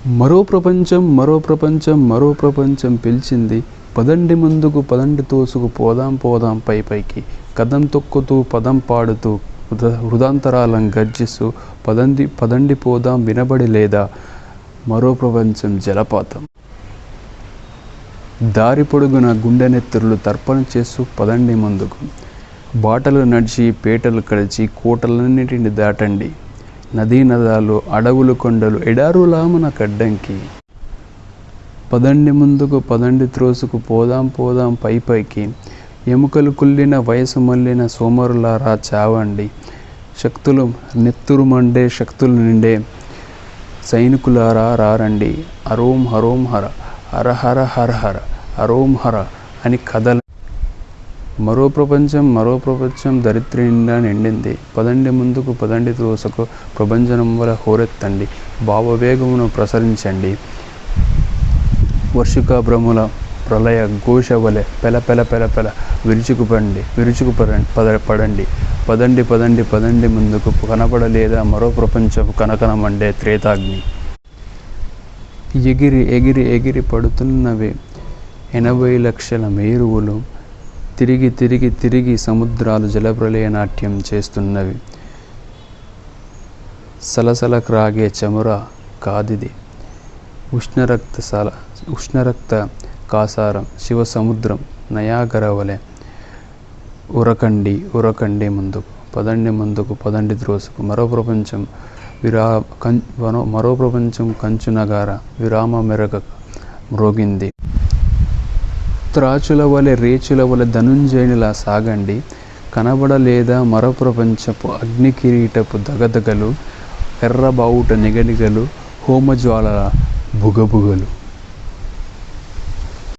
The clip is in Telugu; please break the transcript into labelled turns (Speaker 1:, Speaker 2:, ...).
Speaker 1: మరో ప్రపంచం మరో ప్రపంచం మరో ప్రపంచం పిలిచింది పదండి ముందుకు పదండి తోసుకు పోదాం పోదాం పై పైకి. కదం తొక్కుతూ పదం పాడుతూ హృదాంతరాలం గర్జిస్తూ పదండి పదండి పోదాం వినబడి లేదా? మరో ప్రపంచం జలపాతం. దారి పొడుగున గుండెనెత్తురులు తర్పణ చేస్తూ పదండి ముందుకు. బాటలు నడిచి పేటలు కలిచి కోటలన్నిటిని దాటండి. నదీ నదాలు అడవులు కొండలు ఎడారులామన కడ్డంకి. పదండి ముందుకు పదండి త్రోసుకు పోదాం పోదాం పై పైకి. ఎముకలు కుళ్ళిన వయసు మళ్ళిన సోమరులారా చావండి. శక్తులు నెత్తురు మండే శక్తులు నిండే. సైనికులారా రారండి. అరోం హరోం హర హర హర హర హర హరోం హర అని కథల మరో ప్రపంచం మరో ప్రపంచం దరిద్ర నిండా నిండింది. పదండి ముందుకు పదండి త్రోసకు ప్రపంచం వల హోరెత్తండి. భావవేగమును ప్రసరించండి. వర్షిక భ్రముల ప్రళయ ఘోష వలె పెల పెల పెల పెల విరుచుకుపండి విరుచుకు పద పడండి. పదండి పదండి పదండి ముందుకు కనపడలేదా మరో ప్రపంచపు కనకనమండే త్రేతాగ్ని. ఎగిరి ఎగిరి ఎగిరి పడుతున్నవి ఎనభై లక్షల మేరువులు తిరిగి తిరిగి తిరిగి సముద్రాలు జలప్రలయ నాట్యం చేస్తున్నవి. సలసల క్రాగే చముర కాదిది. ఉష్ణరక్త సల ఉష్ణరక్త కాసారం శివ సముద్రం నయాగర వలె ఉరకండి ఉరకండి ముందుకు పదండి ముందుకు పదండి త్రోసుకు. మరో ప్రపంచం విరా కం మరో ప్రపంచం కంచునగార విరామ మెరగ మ్రోగింది త్రాచుల వలె రేచుల వలె ధనుంజయునిలా సాగండి. కనబడలేదా మరో ప్రపంచపు అగ్ని కిరీటపు దగదగలు ఎర్రబావుట నిగనిగలు హోమజ్వాలల బుగబుగలు